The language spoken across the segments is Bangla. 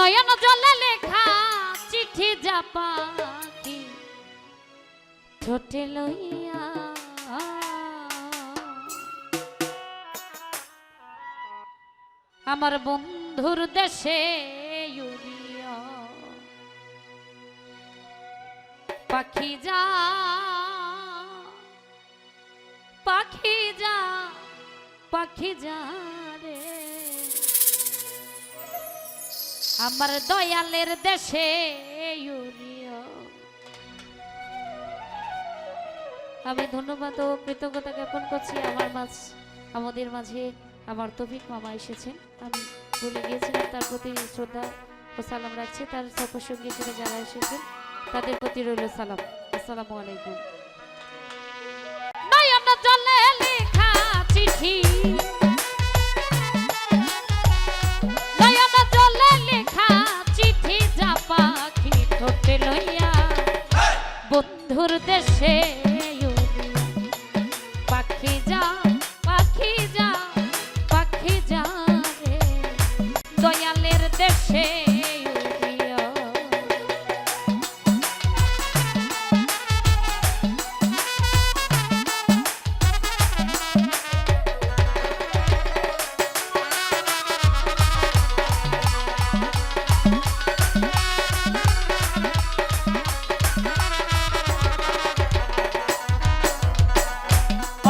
নয়ন জলে লেখা চিঠি জাপাকি ঠোঁটে লইয়া আমার বন্ধুর দেশে পাখি যা পাখি যা পাখি যা। আমার দয়ালের দেশে আমি ধন্যবাদ ও কৃতজ্ঞতা জ্ঞাপন করছি আমার মাঝ, আমাদের মাঝে আমার তফিক মামা এসেছেন আমি বলে গিয়েছিলাম, তার প্রতি শ্রদ্ধা ও সালাম রাখছি। তার সফর সঙ্গী যারা এসেছেন, তাদের প্রতি রইল সালাম। আসসালামু আলাইকুম।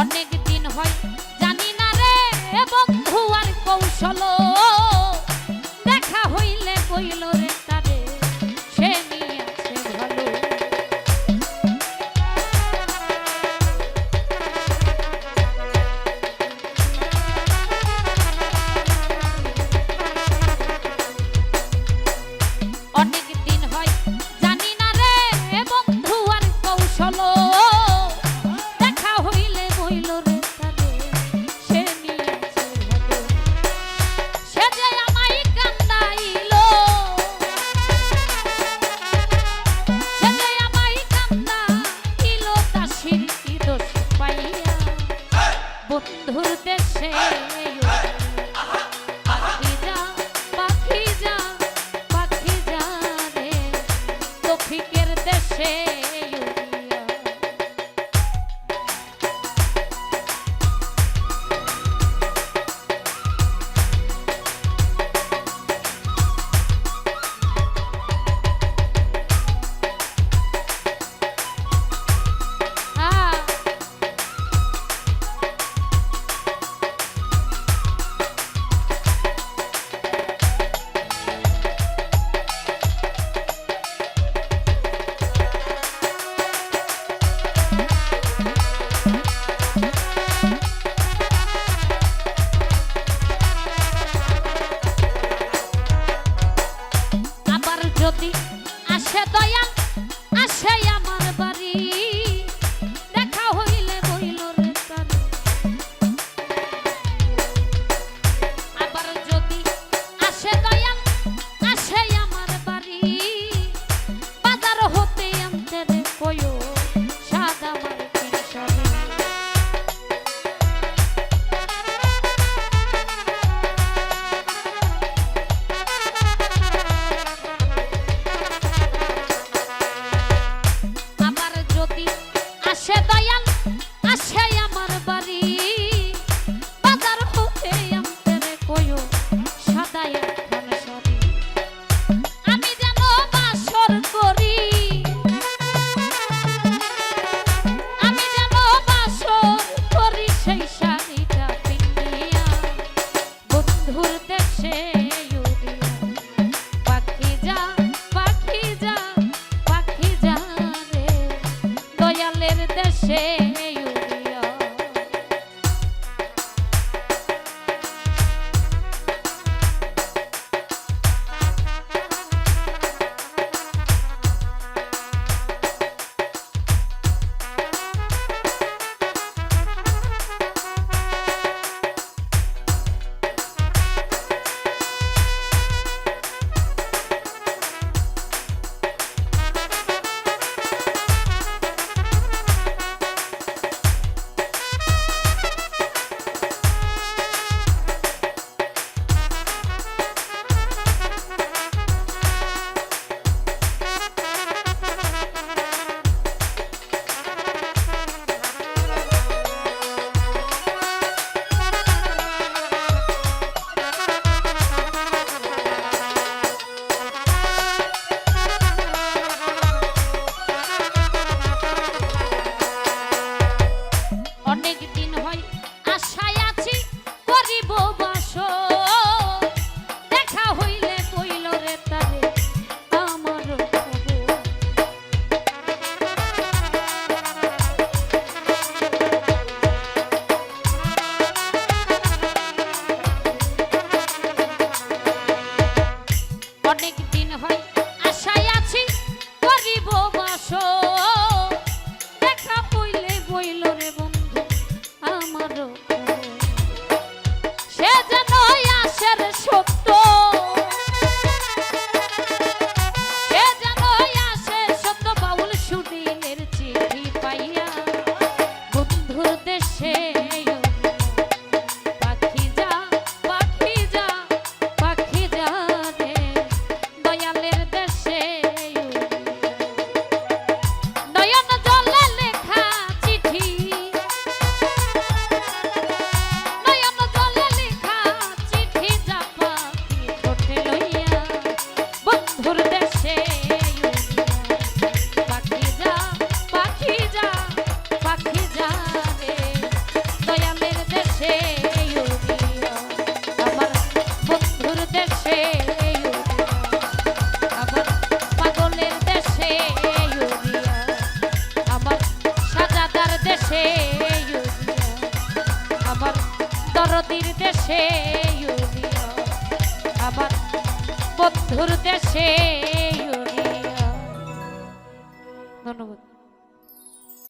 অনেক deixei. যদি আসে দয়াল সত্য দরদির দেশে উড়িয়া আমার বন্ধুর দেশে ধন্যবাদ।